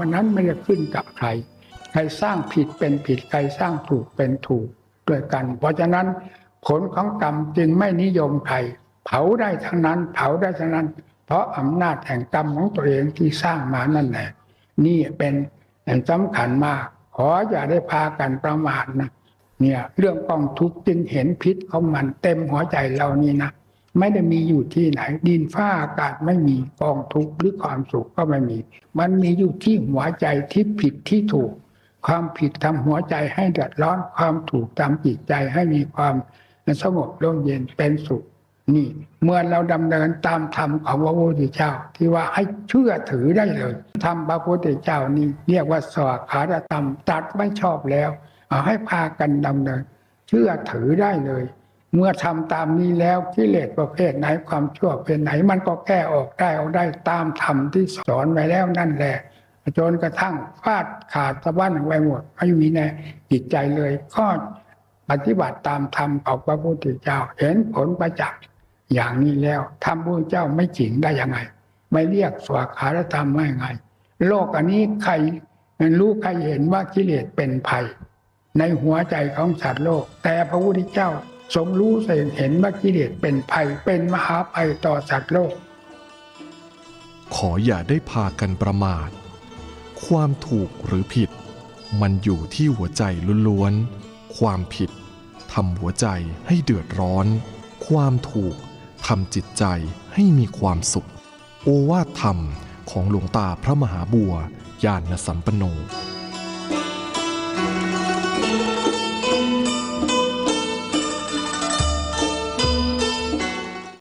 อันนั้นไม่ได้ขึ้นกับใคร ใครสร้างผิดเป็นผิด ใครสร้างถูกเป็นถูกด้วยกัน เพราะฉะนั้นผลของกรรมจึงไม่นิยมใคร เผาได้ทั้งนั้น เผาได้ทั้งนั้น เพราะอำนาจแห่งกรรมของตัวเองที่สร้างมานั่นแหละนี่เป็นสำคัญมากขออย่าได้พากันประมาทนะเนี่ย เรื่องกองทุกข์จึงเห็นพิษของมันเต็มหัวใจเรานี่นะ ไม่ได้มีอยู่ที่ไหน ดินฟ้าอากาศไม่มีกองทุกข์หรือความสุขก็ไม่มี มันมีอยู่ที่หัวใจที่ผิดที่ถูก ความผิดทำหัวใจให้เดือดร้อนความถูกทำจิตใจให้มีความสงบร่มเย็นเป็นสุขนี่ เมื่อเราดำเนินตามธรรมของพระพุทธเจ้า ที่ว่าให้เชื่อถือได้เลยธรรมพระพุทธเจ้านี่เรียกว่าสวขาธรรมตัดไม่ชอบแล้ว เอาให้พากันดำเนิน เชื่อถือได้เลย เมื่อทำตามนี้แล้วกิเลสประเภทไหนความชั่วเป็นไหน มันก็แก้ออกได้ออกได้ตามธรรมที่สอนไว้แล้วนั่นแหละจนกระทั่งฟาดขาดสะบั้นไปหมดไม่มีในจิตใจเลยก็ปฏิบัติตามธรรมของพระพุทธเจ้า เห็นผลประจักษ์อย่างนี้แล้วธรรมพระเจ้าไม่จริงได้ยังไง ไม่เรียกสวากขาธรรมไม่ไง โลกอันนี้ใครรู้ใครเห็นว่ากิเลสเป็นภัย ในหัวใจของสัตว์โลก แต่พระพุทธเจ้า ทรงรู้เห็นว่ากิเลสเป็นภัยเป็นมหาภัยต่อสัตว์โลก ขออย่าได้พากันประมาท ความถูกหรือผิด มันอยู่ที่หัวใจล้วนๆ ความผิดทำหัวใจให้เดือดร้อน ความถูกทำจิตใจให้มีความสุข โอวาทธรรมของหลวงตาพระมหาบัวญาณสัมปโน